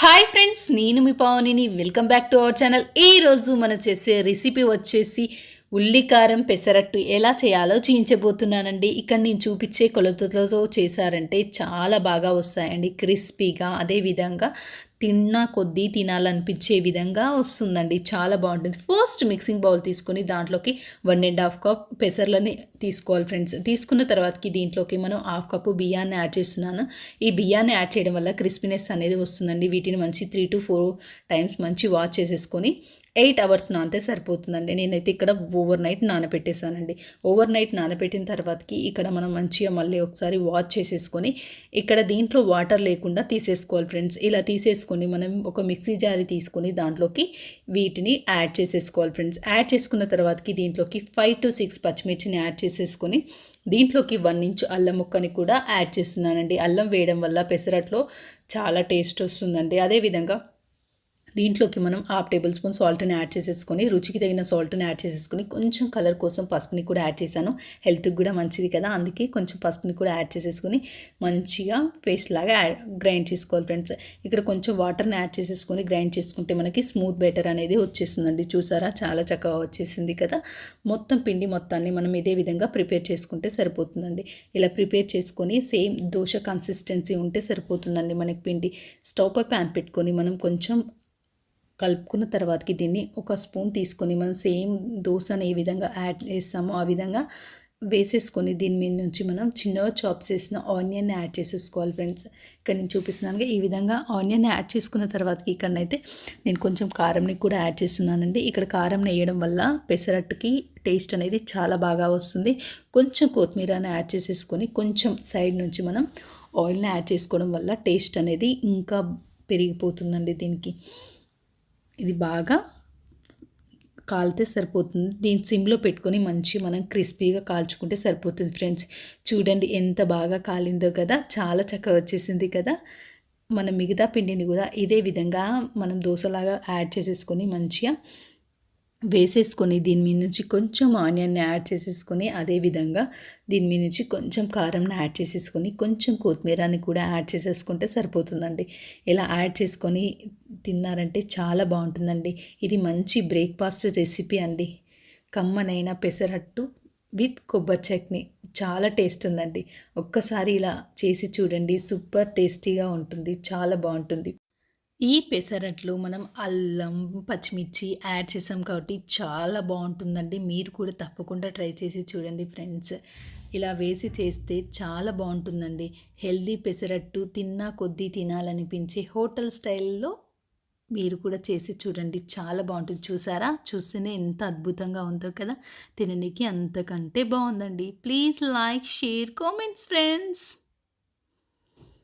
Hi friends నేను మీ పావనిని. Welcome back to our channel ఈరోజు మనం చేసే రెసిపీ వచ్చేసి ఉల్లికారం పెసరట్టు ఎలా చేయాలో చూపించబోతున్నానండి ఇక్కడ నేను చూపించే కొలతలతో చేశారంటే చాలా బాగా వస్తాయండి. క్రిస్పీగా అదేవిధంగా తిన్నా కొద్దీ తినాలనిపించే విధంగా వస్తుందండి. చాలా బాగుంటుంది. ఫస్ట్ మిక్సింగ్ బౌల్ తీసుకొని దాంట్లోకి వన్ అండ్ హాఫ్ కప్ పెసర్లని తీసుకోవాలి ఫ్రెండ్స్ తీసుకున్న తర్వాతకి దీంట్లోకి మనం హాఫ్ కప్పు బియ్యాన్ని యాడ్ చేస్తున్నాను. ఈ బియ్యాన్ని యాడ్ చేయడం వల్ల క్రిస్పీనెస్ అనేది వస్తుందండి. వీటిని మంచి త్రీ టు ఫోర్ టైమ్స్ మంచి వాష్ చేసేసుకొని ఎయిట్ అవర్స్ నానితే సరిపోతుందండి. నేనైతే ఇక్కడ ఓవర్ నైట్ నానబెట్టేశానండి. ఓవర్ నైట్ నానబెట్టిన తర్వాతకి ఇక్కడ మనం మంచిగా మళ్ళీ ఒకసారి వాష్ చేసేసుకొని ఇక్కడ దీంట్లో వాటర్ లేకుండా తీసేసుకోవాలి ఫ్రెండ్స్. ఇలా తీసేసుకొని మనం ఒక మిక్సీ జారి తీసుకొని దాంట్లోకి వీటిని యాడ్ చేసేసుకోవాలి ఫ్రెండ్స్. యాడ్ చేసుకున్న తర్వాతకి దీంట్లోకి ఫైవ్ టు సిక్స్ పచ్చిమిర్చిని యాడ్ చేసేసుకొని దీంట్లోకి వన్ ఇంచ్ అల్లం ముక్కని కూడా యాడ్ చేస్తున్నానండి. అల్లం వేయడం వల్ల పెసరట్లో చాలా టేస్ట్ వస్తుందండి. అదేవిధంగా దీంట్లోకి మనం హాఫ్ టేబుల్ స్పూన్ సాల్ట్ని యాడ్ చేసేసుకొని రుచికి తగిన సాల్ట్ని యాడ్ చేసేసుకొని కొంచెం కలర్ కోసం పసుపుని కూడా యాడ్ చేశాను. హెల్త్కి కూడా మంచిది కదా అందుకే కొంచెం పసుపుని కూడా యాడ్ చేసేసుకొని మంచిగా పేస్ట్ లాగా గ్రైండ్ చేసుకోవాలి ఫ్రెండ్స్. ఇక్కడ కొంచెం వాటర్ని యాడ్ చేసేసుకొని గ్రైండ్ చేసుకుంటే మనకి స్మూత్ బెటర్ అనేది వచ్చేసిందండి. చూసారా? చాలా చక్కగా వచ్చేసింది కదా. మొత్తం పిండి మొత్తాన్ని మనం ఇదే విధంగా ప్రిపేర్ చేసుకుంటే సరిపోతుందండి. ఇలా ప్రిపేర్ చేసుకొని సేమ్ దోశ కన్సిస్టెన్సీ ఉంటే సరిపోతుందండి మనకి పిండి. స్టవ్ పై ప్యాన్ పెట్టుకొని మనం కొంచెం కలుపుకున్న తర్వాతకి దీన్ని ఒక స్పూన్ తీసుకొని మనం సేమ్ దోశని ఏ విధంగా యాడ్ చేస్తామో ఆ విధంగా వేసేసుకొని దీని మీద నుంచి మనం చిన్నగా చాప్ చేసిన ఆనియన్ యాడ్ చేసేసుకోవాలి ఫ్రెండ్స్. ఇక్కడ నేను చూపిస్తున్నాను ఈ విధంగా ఆనియన్ యాడ్ చేసుకున్న తర్వాతకి ఇక్కడనైతే నేను కొంచెం కారంని కూడా యాడ్ చేస్తున్నానండి. ఇక్కడ కారం వేయడం వల్ల పెసరట్టుకి టేస్ట్ అనేది చాలా బాగా వస్తుంది. కొంచెం కొత్తిమీరని యాడ్ చేసేసుకొని కొంచెం సైడ్ నుంచి మనం ఆయిల్ని యాడ్ చేసుకోవడం వల్ల టేస్ట్ అనేది ఇంకా పెరిగిపోతుందండి దీనికి. ఇది బాగా కాలితే సరిపోతుంది. దీని సిమ్లో పెట్టుకొని మంచి మనం క్రిస్పీగా కాల్చుకుంటే సరిపోతుంది ఫ్రెండ్స్. చూడండి ఎంత బాగా కాలిందో కదా చాలా చక్కగా వచ్చేసింది కదా. మనం మిగతా పిండిని కూడా ఇదే విధంగా మనం దోశలాగా యాడ్ చేసేసుకొని మంచిగా వేసేసుకొని దీని మీద నుంచి కొంచెం ఆనియన్ని యాడ్ చేసేసుకొని అదేవిధంగా దీని మీద నుంచి కొంచెం కారంని యాడ్ చేసేసుకొని కొంచెం కొత్తిమీరని కూడా యాడ్ చేసేసుకుంటే సరిపోతుందండి. ఇలా యాడ్ చేసుకొని తిన్నారంటే చాలా బాగుంటుందండి. ఇది మంచి బ్రేక్ఫాస్ట్ రెసిపీ అండి. కమ్మనైన పెసరట్టు విత్ కొబ్బరి చట్నీ. చాలా టేస్ట్ ఉందండి. ఒక్కసారి ఇలా చేసి చూడండి. సూపర్ టేస్టీగా ఉంటుంది. చాలా బాగుంటుంది. ఈ పెసరట్లు మనం అల్లం పచ్చిమిర్చి యాడ్ చేసాం కాబట్టి చాలా బాగుంటుందండి. మీరు కూడా తప్పకుండా ట్రై చేసి చూడండి ఫ్రెండ్స్. ఇలా వేసి చేస్తే చాలా బాగుంటుందండి. హెల్దీ పెసరట్టు తిన్నా కొద్దీ తినాలనిపించే హోటల్ స్టైల్లో మీరు కూడా చేసి చూడండి. చాలా బాగుంటుంది. చూసారా? చూస్తేనే ఎంత అద్భుతంగా ఉందో కదా? తినడానికి అంతకంటే బాగుందండి. Please like share comments friends.